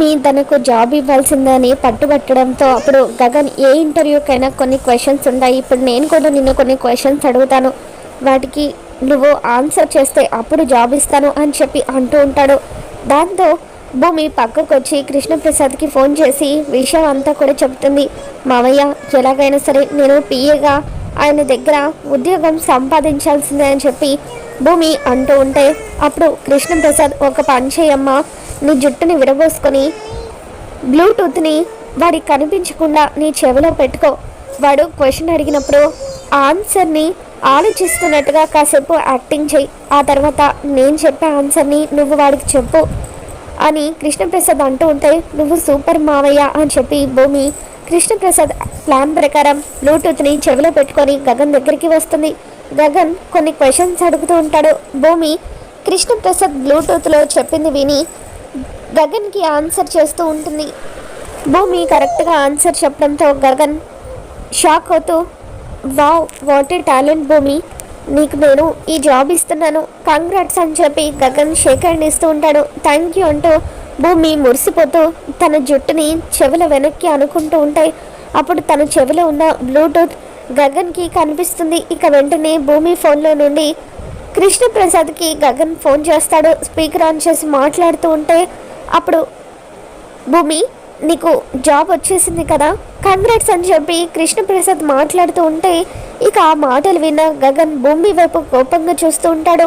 మీ తనకు జాబ్ ఇవ్వాల్సిందని పట్టుబట్టడంతో అప్పుడు గగన్ ఏ ఇంటర్వ్యూకైనా కొన్ని క్వశ్చన్స్ ఉన్నాయి ఇప్పుడు నేను కూడా నిన్ను కొన్ని క్వశ్చన్స్ అడుగుతాను. వాటికి నువ్వు ఆన్సర్ చేస్తే అప్పుడు జాబ్ ఇస్తాను అని చెప్పి అంటూ ఉంటాడు. దాంతో భూమి పక్కకు వచ్చి కృష్ణప్రసాద్కి ఫోన్ చేసి విషయం అంతా కూడా చెప్తుంది. మావయ్య ఎలాగైనా సరే నేను పిఏగా ఆయన దగ్గర ఉద్యోగం సంపాదించాల్సిందే అని చెప్పి భూమి అంటూ ఉంటే అప్పుడు కృష్ణప్రసాద్ ఒక పని చేయమ్మ నీ జుట్టుని విరబోసుకొని బ్లూటూత్ని వాడికి కనిపించకుండా నీ చెవిలో పెట్టుకో. వాడు క్వశ్చన్ అడిగినప్పుడు ఆ ఆన్సర్ని ఆలోచిస్తున్నట్టుగా కాసేపు యాక్టింగ్ చేయి. ఆ తర్వాత నేను చెప్పే ఆన్సర్ని నువ్వు వాడికి చెప్పు అని కృష్ణప్రసాద్ అంటూ ఉంటే నువ్వు సూపర్ మావయ్య అని చెప్పి భూమి కృష్ణప్రసాద్ ప్లాన్ ప్రకారం బ్లూటూత్ని చెవిలో పెట్టుకొని గగన్ దగ్గరికి వస్తుంది. గగన్ కొన్ని క్వశ్చన్స్ అడుగుతూ ఉంటాడు. భూమి కృష్ణప్రసాద్ బ్లూటూత్లో చెప్పింది విని గగన్కి ఆన్సర్ చేస్తూ ఉంటుంది. భూమి కరెక్ట్గా ఆన్సర్ చెప్పడంతో గగన్ షాక్ అవుతూ wow what a talent Bhoomi. నీకు నేను ఈ జాబ్ ఇస్తున్నాను. కంగ్రాట్స్ అని చెప్పి గగన్ షేక్ హ్యాండ్ ఇస్తూ ఉంటాడు. థ్యాంక్ యూ అంటూ భూమి మురిసిపోతూ తన జుట్టుని చెవుల వెనక్కి అనుకుంటూ ఉంటాయి అప్పుడు తన చెవిలో ఉన్న బ్లూటూత్ గగన్కి కనిపిస్తుంది. ఇక వెంటనే భూమి ఫోన్లో నుండి కృష్ణప్రసాద్కి గగన్ ఫోన్ చేస్తాడు స్పీకర్ ఆన్ చేసి మాట్లాడుతూ ఉంటే అప్పుడు భూమి నీకు జాబ్ వచ్చేసింది కదా? కంగ్రాట్స్ అని చెప్పి కృష్ణప్రసాద్ మాట్లాడుతూ ఉంటే ఇక ఆ మాటలు విన్న గగన్ భూమి వైపు కోపంగా చూస్తూ ఉంటాడు.